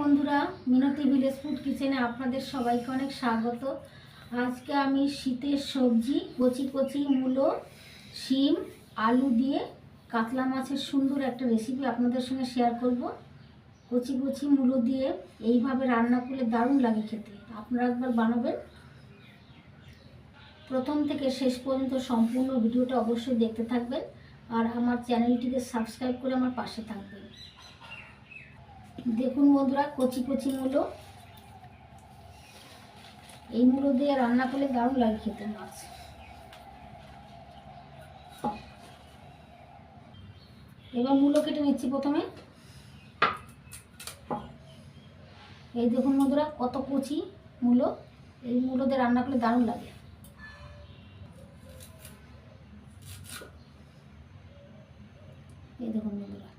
বন্ধুরা, মিনতি village food কিচেনে আপনাদের সবাইকে অনেক স্বাগত। আজকে আমি শীতের সবজি, কচি কচি, মূলো, শিম, আলু দিয়ে কাতলা মাছের সুন্দর একটা রেসিপি আপনাদের সঙ্গে শেয়ার করব। কচি কচি, মূলো দিয়ে এইভাবে রান্না করলে দারুণ লাগে খেতে। আপনারা একবার বানাবেন। প্রথম থেকে শেষ পর্যন্ত সম্পূর্ণ ভিডিওটা অবশ্যই দেখতে থাকবেন। আর আমার চ্যানেলটিকে সাবস্ক্রাইব করে আমার পাশে থাকবেন। দেখুন বন্ধুরা, কচি কচি মূলো। এই মূলো দিয়ে রান্না করলে দারুণ লাগে খেতে, মাছ। এবার মূলো কেটে নিচ্ছি প্রথমে। এই দেখুন বন্ধুরা, কত কচি মূলো। এই মূলো দিয়ে রান্না করলে দারুণ লাগে। এই দেখুন বন্ধুরা।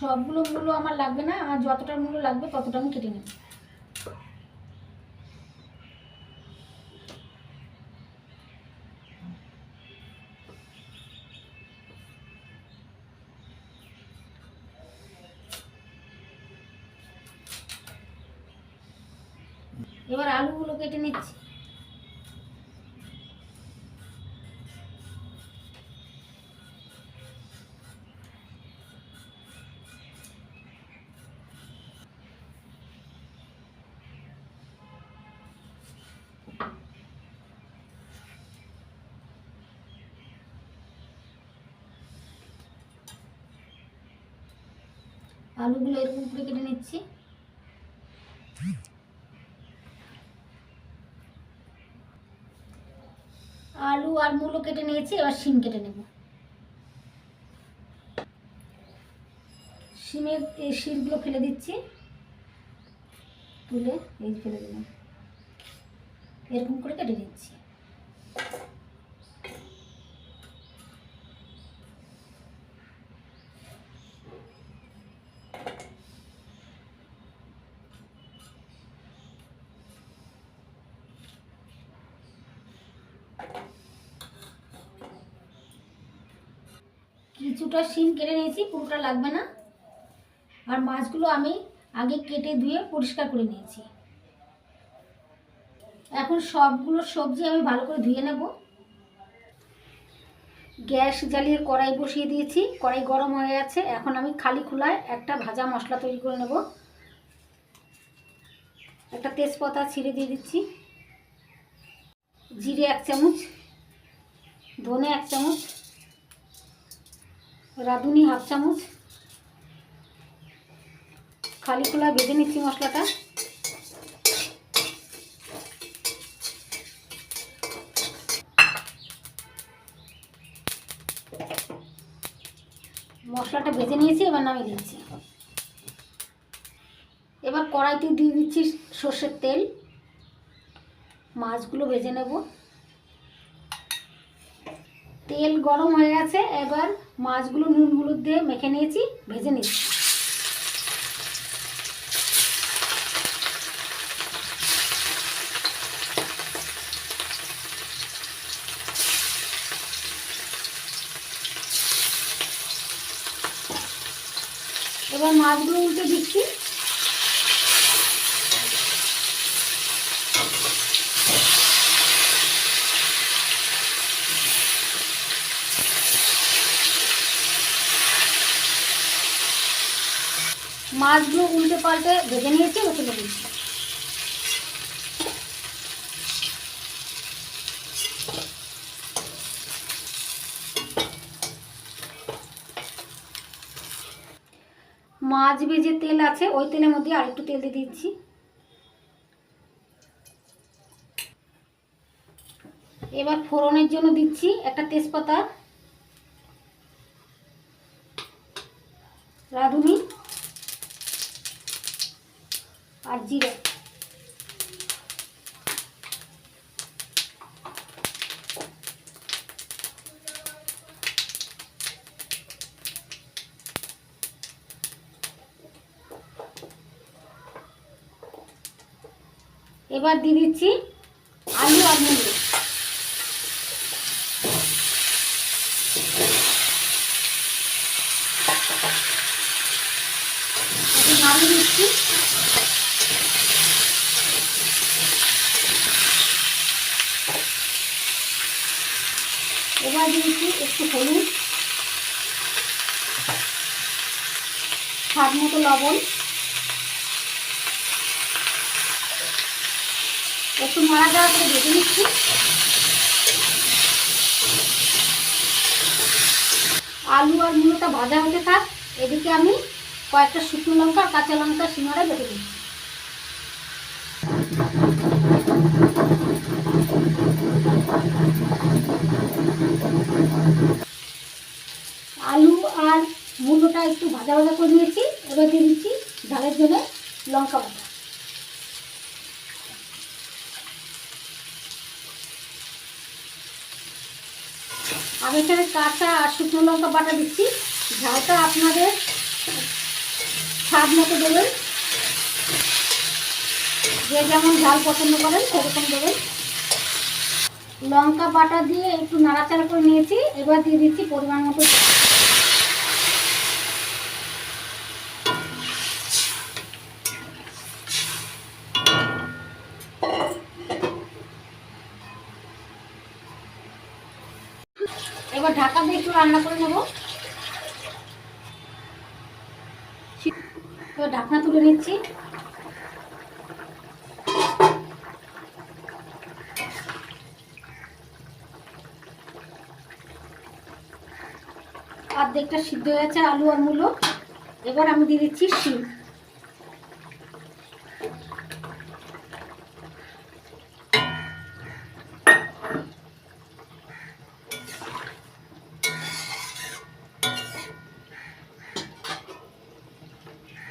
সবগুলো মূল্য আমার লাগবে না আমার যতটা মূল্য লাগবে ততটা আমি কেটে নেব। এবার আলুগুলো কেটে নিচ্ছি। আলুগুলো এরকম করে কেটে নিচ্ছি। আলু আর মূলো কেটে নিয়েছি, এবার শিম কেটে নেব। শিমের এই শিরগুলো ফেলে দিচ্ছি। তুলে এই ফেলে দিলাম। এরকম করে কেটে নিচ্ছি। কিছুটা শিম কেটে নিয়েছি, পুরোটা লাগবে না। আর মাছগুলো আমি আগে কেটে ধুয়ে পরিষ্কার করে নিয়েছি। এখন সবগুলো সবজি আমি ভালো করে ধুয়ে নেব। গ্যাস জ্বালিয়ে কড়াই বসিয়ে দিয়েছি, কড়াই গরম হয়ে গেছে। এখন আমি খালি খোলায় একটা ভাজা মশলা তৈরি করে নেব। একটা তেজপাতা ছিঁড়ে দিয়ে দিচ্ছি। জিরে এক চামচ, ধনে এক চামচ রাঁধুনি হাফ চামচ। খালি খোলা বেঁধে নিচ্ছি মশলাটা। মশলাটা ভেজে নিয়েছি, এবার নামিয়ে দিচ্ছি। এবার কড়াইতে দিয়ে দিচ্ছি সর্ষের তেল। মাছগুলো ভেজে নেব। তেল গরম হয়ে গেছে, এবার মাছগুলো নুন হলুদ দিয়ে মেখে নিয়েছি ভেজে নিচ্ছি এবার মাছগুলো উল্টে দিচ্ছি মাছগুলো উল্টে পাল্টে ভেজে নিয়েছি ও তুলে দিচ্ছি মাছ ভেজে তেল আছে, ওই তেলের মধ্যে আরেকটু তেল দিয়ে দিচ্ছি। এবার ফোড়নের জন্য দিচ্ছি একটা তেজপাতা, রাঁধুনি। এবার দিয়ে দিচ্ছি আলু আর একটু দিচ্ছি। এবার দিয়েছি একটু হলুদ। স্বাদ মতো লবণ। একটু মারা দেওয়া করে ভেজে নিচ্ছি। আলু আর মূলটা ভাজা হতে থাক, এদিকে আমি কয়েকটা শুকনো লঙ্কা কাঁচা লঙ্কা সিমারে বেটে দিচ্ছি আলু আর মূলোটা একটু ভাজা ভাজা করে নিয়েছি। এবার দিয়ে দিচ্ছি ঝালের জন্য লঙ্কা বাটা আমি এখানে কাঁচা আর শুকনো লঙ্কা বাটা দিচ্ছি। ঝালটা আপনাদের স্বাদ মতো দেবেন। যে যেমন ঝাল পছন্দ করেন, সেরকম দেবেন। লঙ্কা বাটা দিয়ে একটু নাড়াচাড়া করে নিয়েছি। এবার দিয়ে দিচ্ছি পরিমাণ মতো এবার ঢাকা দিয়ে একটু রান্না করে নেব। ঢাকনা তুলে নিচ্ছি। অর্ধেকটা সিদ্ধ হয়ে গেছে আলু আর মূলো। এবার আমি দিয়ে দিচ্ছি শিম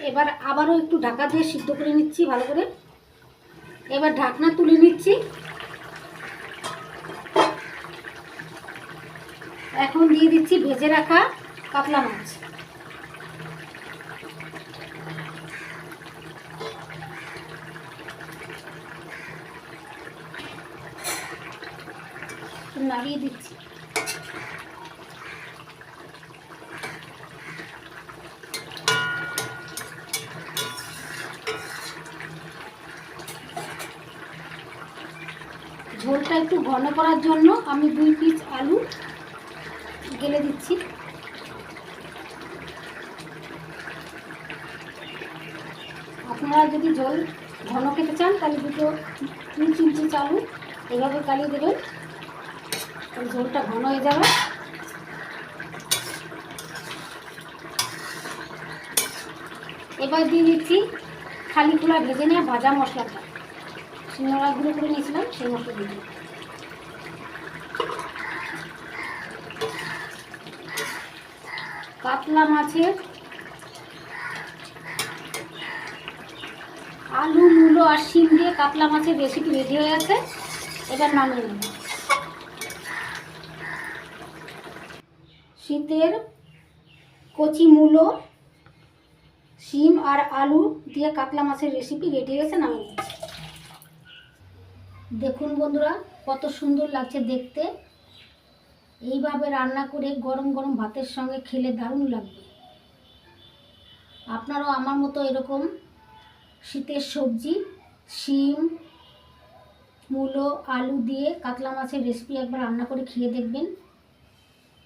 এবার আবারও একটু ঢাকা দিয়ে সিদ্ধ করে নিচ্ছি ভালো করে। এবার ঢাকনা তুলে নিচ্ছি। এখন দিয়ে দিচ্ছি ভেজে রাখা কাতলা মাছ। নাড়িয়ে দিচ্ছি। ঝোলটা একটু ঘন করার জন্য আমি দুই পিস আলু গেলে দিচ্ছি। আপনারা যদি জল ঘন খেতে চান, তাহলে দুটো তিন চিমচি চালু এভাবে কালিয়ে দেবেন। ঝোলটা ঘন হয়ে যাবে। এবার দিয়ে দিচ্ছি খালি খোলা ভেজে নেওয়া ভাজা মশলাটা। সিঙ্গারা গুঁড়ো করে নিয়েছিলাম, সেই দিয়ে দিই। কাতলা মাছের আলু, মূলো আর শিম দিয়ে কাতলা মাছের রেসিপি রেডি হয়ে গেছে। এবার নামিয়ে নেব। শীতের কচি, মূলো, শিম আর আলু দিয়ে কাতলা মাছের রেসিপি রেডি হয়ে গেছে, নামিয়ে নিচ্ছি। দেখুন বন্ধুরা, কত সুন্দর লাগছে দেখতে। এইভাবে রান্না করে গরম গরম ভাতের সঙ্গে খেলে দারুণ লাগবে। আপনারাও আমার মতো এরকম শীতের সবজি, শিম, মূলো, আলু দিয়ে কাতলা মাছের রেসিপি একবার রান্না করে খেয়ে দেখবেন।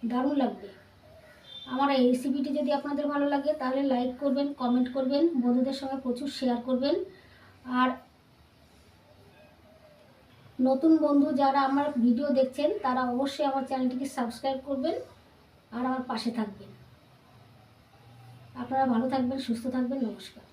দারুণ লাগবে। আমার এই রেসিপিটি যদি আপনাদের ভালো লাগে, তাহলে লাইক করবেন কমেন্ট করবেন, বন্ধুদের সঙ্গে প্রচুর শেয়ার করবেন। আর নতুন বন্ধু যারা আমার ভিডিও দেখছেন, তারা অবশ্যই আমার চ্যানেলটিকে সাবস্ক্রাইব করবেন আর আমার পাশে থাকবেন। আপনারা ভালো থাকবেন, সুস্থ থাকবেন, নমস্কার।